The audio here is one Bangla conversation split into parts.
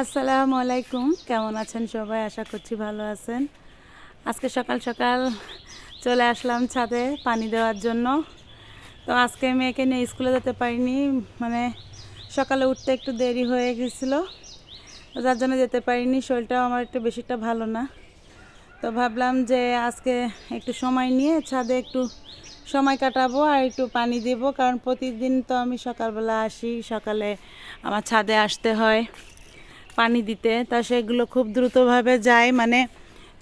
আসসালামু আলাইকুম। কেমন আছেন সবাই? আশা করছি ভালো আছেন। আজকে সকাল সকাল চলে আসলাম ছাদে পানি দেওয়ার জন্য। তো আজকে মেয়েকে নিয়ে স্কুলে যেতে পারিনি। মানে সকালে উঠতে একটু দেরি হয়ে গেছিল। যার জন্য যেতে পারিনি। শরীরটাও আমার একটু বেশিটা ভালো না। তো ভাবলাম যে আজকে একটু সময় নিয়ে ছাদে একটু সময় কাটাবো আর একটু পানি দেবো। কারণ প্রতিদিন তো আমি সকালবেলা আসি। সকালে আমার ছাদে আসতে হয়। পানি দিতে, তা সেগুলো খুব দ্রুতভাবে যায়। মানে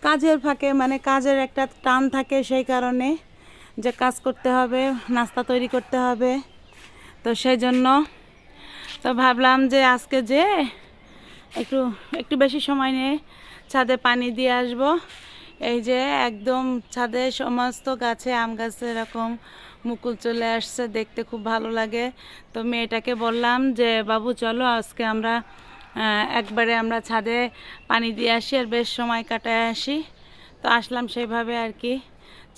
কাজের ফাঁকে মানে কাজের একটা টান থাকে সেই কারণে যে কাজ করতে হবে, নাস্তা তৈরি করতে হবে। তো সেই জন্য তো ভাবলাম যে আজকে যে একটু একটু বেশি সময় নিয়ে ছাদে পানি দিয়ে আসব। এই যে একদম ছাদে সমস্ত গাছে আম গাছে এরকম মুকুল চলে আসছে, দেখতে খুব ভালো লাগে। তো মেয়েটাকে বললাম যে, বাবু, চলো আজকে আমরা একবারে আমরা ছাদে পানি দিয়ে আসি আর বেশ সময় কাটায় আসি। তো আসলাম সেইভাবে আর কি।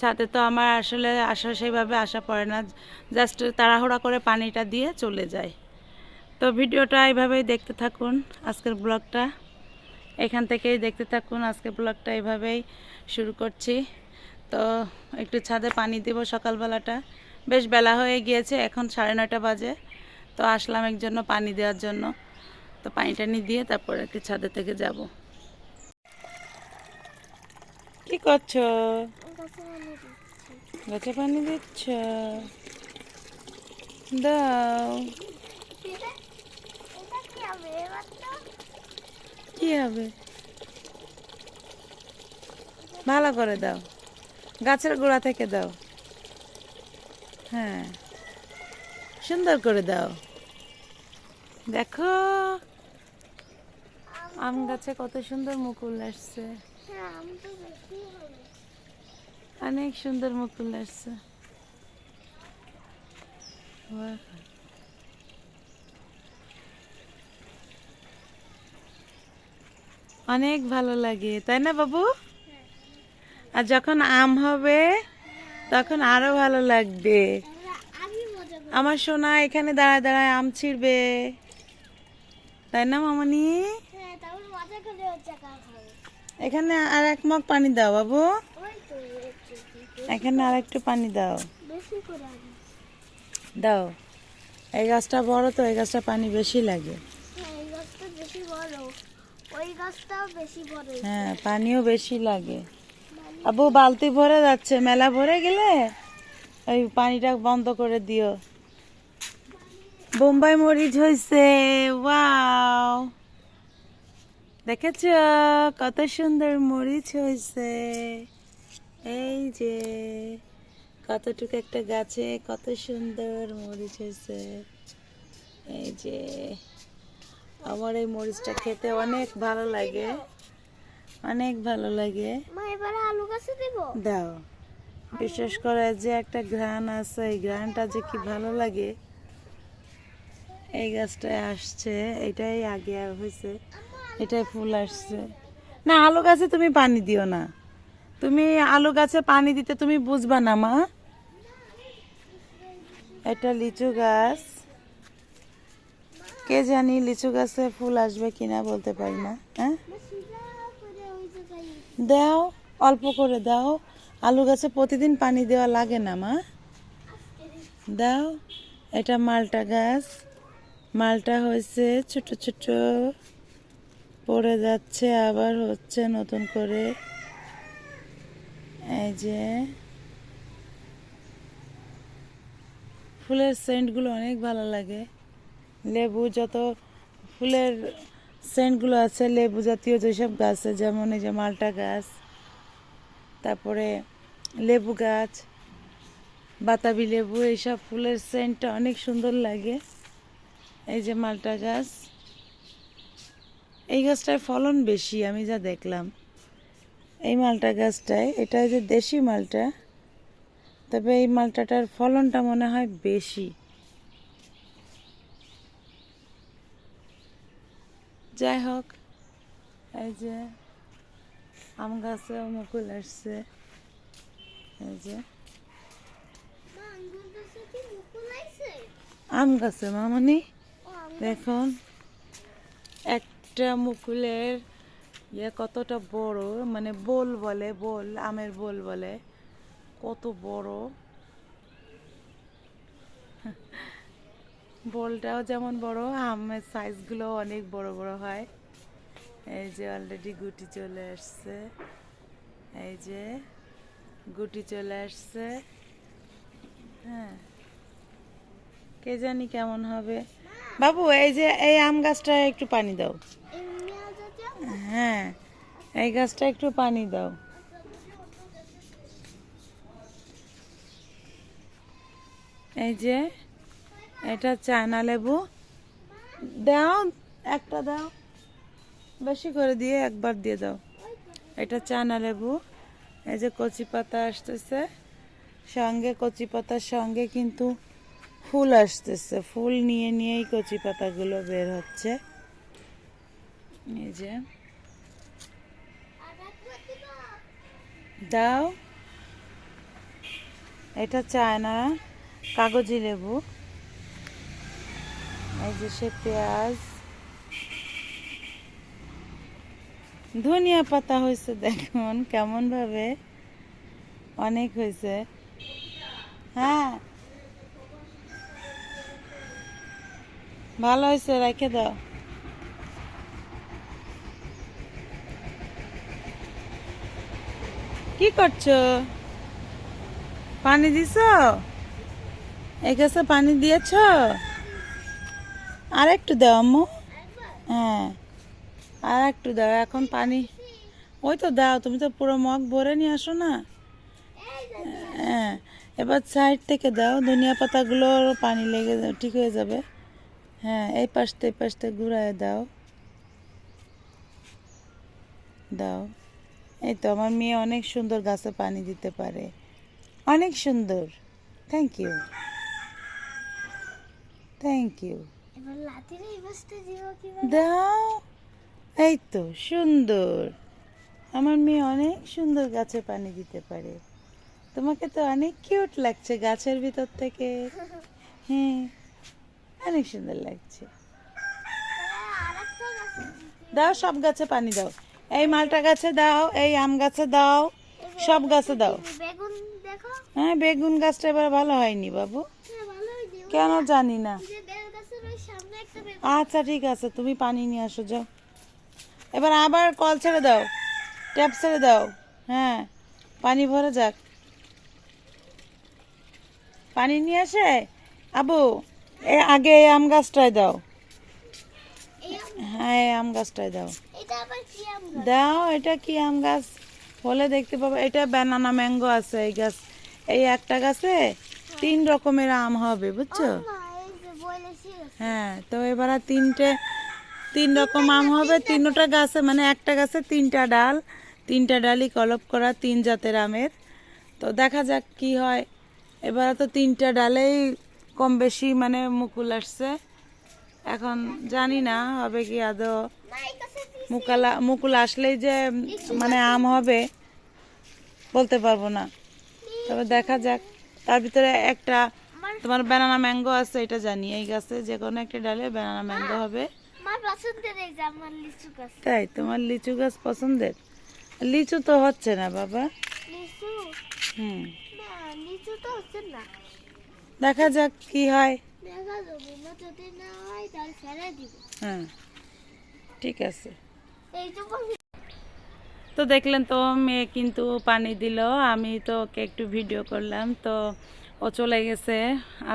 ছাদে তো আমার আসলে আসা সেইভাবে আসা পড়ে না। জাস্ট তাড়াহুড়া করে পানিটা দিয়ে চলে যায় তো ভিডিওটা এইভাবেই দেখতে থাকুন আজকের ব্লগটা। এখান থেকেই দেখতে থাকুন আজকের ব্লগটা এইভাবেই শুরু করছি। তো একটু ছাদে পানি দেব সকালবেলাটা। বেশ বেলা হয়ে গিয়েছে, এখন সাড়ে নয়টা বাজে। তো আসলাম এর জন্য পানি দেওয়ার জন্য। তো পানি টানি দিয়ে তারপর একটু ছাদে থেকে যাব। কি করছ? গাছে পানি দিচ্ছ। দাও। কি হবে? ভালো করে দাও। গাছের গোড়া থেকে দাও। হ্যাঁ। সুন্দর করে দাও। দেখো। আম গাছে কত সুন্দর মুকুল আসছে। অনেক সুন্দর মুকুল আসছে। অনেক ভালো লাগে, তাই না বাবু? আর যখন আম হবে, তখন আরও ভালো লাগবে। আমার সোনা এখানে দাঁড়ায় দাঁড়ায় আম ছিঁড়বে। তাই না মামনি? এখানে আর এক মগ পানি দাও, বাবু। এখানে আর একটু পানি দাও। দাও। এই গাছটা বড় তো, এই গাছটা পানি বেশি লাগে। হ্যাঁ পানিও বেশি লাগে। আবু বালতি ভরে যাচ্ছে, মেলা ভরে গেলে ওই পানিটা বন্ধ করে দিও। বোম্বাই মরিচ হয়েছে ওয়াও। দেখেছ কত সুন্দর মরিচ হয়েছে? এই যে কতটুকু একটা গাছে কত সুন্দর মরিচ হয়েছে। এই যে আমার এই মরিচটা খেতে অনেক ভালো লাগে। অনেক ভালো লাগে। আলু গাছে দেব? দাও। বিশেষ করে যে একটা ঘ্রাণ আছে এই ঘ্রাণটা যে কি ভালো লাগে। এই গাছটায় আসছে এটাই আগে হয়েছে। এটাই ফুল আসছে। না, আলু গাছে তুমি পানি দিও না। তুমি আলু গাছে পানি দিতে তুমি বুঝবা না, মা। এটা লিচু গাছ। কে জানি লিচু গাছে ফুল আসবে কিনা বলতে পারি না হ্যাঁ? দাও, অল্প করে দাও। আলু গাছে প্রতিদিন পানি দেওয়া লাগে না, মা। দাও, এটা মালটা গাছ। মালটা হয়েছে ছোট ছোট। পড়ে যাচ্ছে, আবার হচ্ছে নতুন করে। এই যে ফুলের সেন্টগুলো অনেক ভালো লাগে। লেবু যত ফুলের সেন্টগুলো আছে, লেবু জাতীয় যেসব গাছ আছে, যেমন এই যে মালটা গাছ, তারপরে লেবু গাছ, বাতাবি লেবু, এইসব ফুলের সেন্টটা অনেক সুন্দর লাগে। এই যে মালটা গাছ। এই গাছটায় ফলন বেশি আমি যা দেখলাম। এই মালটা গাছটায় এটা যে দেশি মালটা তবে এই মালটাটার ফলনটা মনে হয় বেশি। যাই হোক এই যে আম গাছে মুকুল আসছে এই যে। আম গাছে মামনি দেখুন। একটা মুকুলের ইয়ে কতটা বড় মানে বোল বলে, বোল, আমের বোল বলে, কত বড়। বোলটাও যেমন বড়, আমের সাইজগুলো অনেক বড় বড় হয়। এই যে অলরেডি গুটি চলে আসছে। এই যে গুটি চলে আসছে। হ্যাঁ। কে জানি কেমন হবে। বাবু, এই যে এই আম গাছটা একটু পানি দাও। হ্যাঁ এই গাছটা একটু পানি দাও। এই যে, এটা চায়না লেবু। দাও, একটা দাও। বেশি করে দিয়ে একবার দিয়ে দাও। এটা চায়না লেবু। এই যে কচি পাতা আসতেছে। সঙ্গে কচি পাতার সঙ্গে কিন্তু ফুল আসতেছে। ফুল নিয়ে নিয়েই কচি পাতাগুলো বের হচ্ছে। এই যে আর একবার দিবা দাও। এটা চায়না কাগজি লেবু। এই যে সে পেঁয়াজ। ধনিয়া পাতা হয়েছে, দেখুন কেমন ভাবে অনেক হয়েছে। হ্যাঁ। ভালো হয়েছে, রেখে দাও। কি করছ? পানি দিছ? গাছে পানি দিয়েছ? আর একটু দাও আম্মু। হ্যাঁ আর একটু দাও, এখন পানি। ওই তো দাও, তুমি তো পুরো মগ ভরে নিয়ে আসো না। হ্যাঁ এবার সাইড থেকে দাও, ধনিয়া পাতাগুলো পানি লেগে ঠিক হয়ে যাবে। হ্যাঁ এই পাশতে এই পাশতে ঘুরায় দাও। দাও। এই তো আমার মেয়ে অনেক সুন্দর গাছে পানি দিতে পারে। অনেক সুন্দর। থ্যাংক ইউ থ্যাংক ইউ দাও। এই তো সুন্দর। আমার মেয়ে অনেক সুন্দর গাছে পানি দিতে পারে। তোমাকে তো অনেক কিউট লাগছে গাছের ভিতর থেকে। হ্যাঁ অনেক সুন্দর লাগছে। দাও সব গাছে পানি দাও। এই মালটা গাছে দাও এই আম গাছে দাও সব গাছে দাও। হ্যাঁ বেগুন গাছটা এবার ভালো হয়নি বাবু। হ্যাঁ কেন জানি না। আচ্ছা ঠিক আছে তুমি পানি নিয়ে আসো যাও। এবার আবার কল ছেড়ে দাও ট্যাপ ছেড়ে দাও। হ্যাঁ পানি ভরে যাক। পানি নিয়ে আসে? আবু এ আগে এই আম গাছটায় দাও। হ্যাঁ আম গাছটায় দাও। দাও, এটা কি আম গাছ? হলে দেখতে পাবো। এটা ব্যানানা ম্যাঙ্গো আছে এই গাছ। এই একটা গাছে তিন রকমের আম হবে, বুঝছ? হ্যাঁ তো এবার তিনটে, তিন রকম আম হবে। তিনটা গাছে মানে একটা গাছে তিনটা ডাল। তিনটা ডালই কলপ করা তিন জাতের আমের। তো দেখা যাক কি হয়। এবার তো তিনটা ডালেই কম বেশি মানে মুকুল আসছে। এখন জানি না, হবে কি আদৌ। মুকালা মুকুল আসলেই যে মানে আম হবে বলতে পারব না। তবে দেখা যাক। তার ভিতরে একটা তোমার ব্যানানা ম্যাঙ্গো আছে এটা জানি। এই গাছে যে কোনো একটা ডালে ব্যানানা ম্যাঙ্গো হবে। তাই? তোমার লিচু গাছ পছন্দের? লিচু তো হচ্ছে না বাবা। হুম। দেখা যাক কি হয়। হয়। ঠিক আছে। তো দেখলেন তো মেয়ে কিন্তু পানি দিল, আমি তো ওকে একটু ভিডিও করলাম, তো ও চলে গেছে।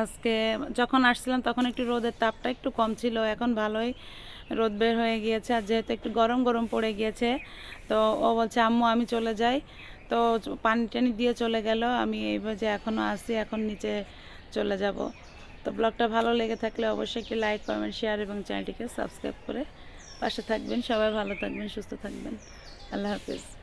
আজকে যখন আসছিলাম তখন একটু রোদের তাপটা একটু কম ছিল, এখন ভালোই রোদ বের হয়ে গিয়েছে আর যেহেতু একটু গরম গরম পড়ে গিয়েছে, তো ও বলছে, আম্মু, আমি চলে যাই। তো পানি টানি দিয়ে চলে গেল, আমি এইবার যে এখনও আসি এখন নিচে চলে যাব। তো ব্লগটা ভালো লেগে থাকলে অবশ্যই একটি লাইক কমেন্ট শেয়ার এবং চ্যানেলটিকে সাবস্ক্রাইব করে পাশে থাকবেন সবাই ভালো থাকবেন সুস্থ থাকবেন। আল্লাহ হাফিজ।